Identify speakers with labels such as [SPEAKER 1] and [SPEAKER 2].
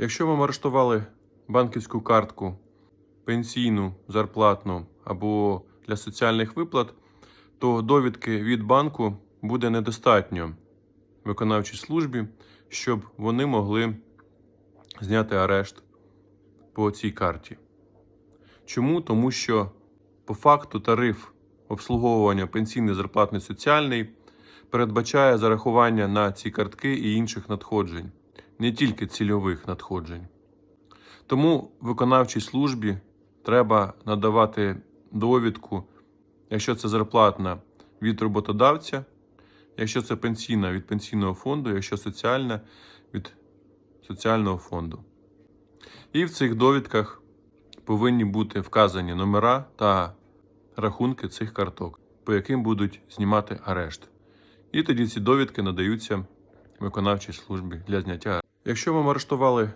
[SPEAKER 1] Якщо вам арештували банківську картку, пенсійну, зарплатну або для соціальних виплат, то довідки від банку буде недостатньо виконавчій службі, щоб вони могли зняти арешт по цій карті. Чому? Тому що по факту тариф обслуговування пенсійний, зарплатний, соціальний передбачає зарахування на ці картки і інших надходжень, не тільки цільових надходжень. Тому виконавчій службі треба надавати довідку, якщо це зарплатна від роботодавця, якщо це пенсійна від пенсійного фонду, якщо соціальна від соціального фонду. І в цих довідках повинні бути вказані номера та рахунки цих карток, по яким будуть знімати арешт. І тоді ці довідки надаються виконавчій службі для зняття. Якщо вам арештували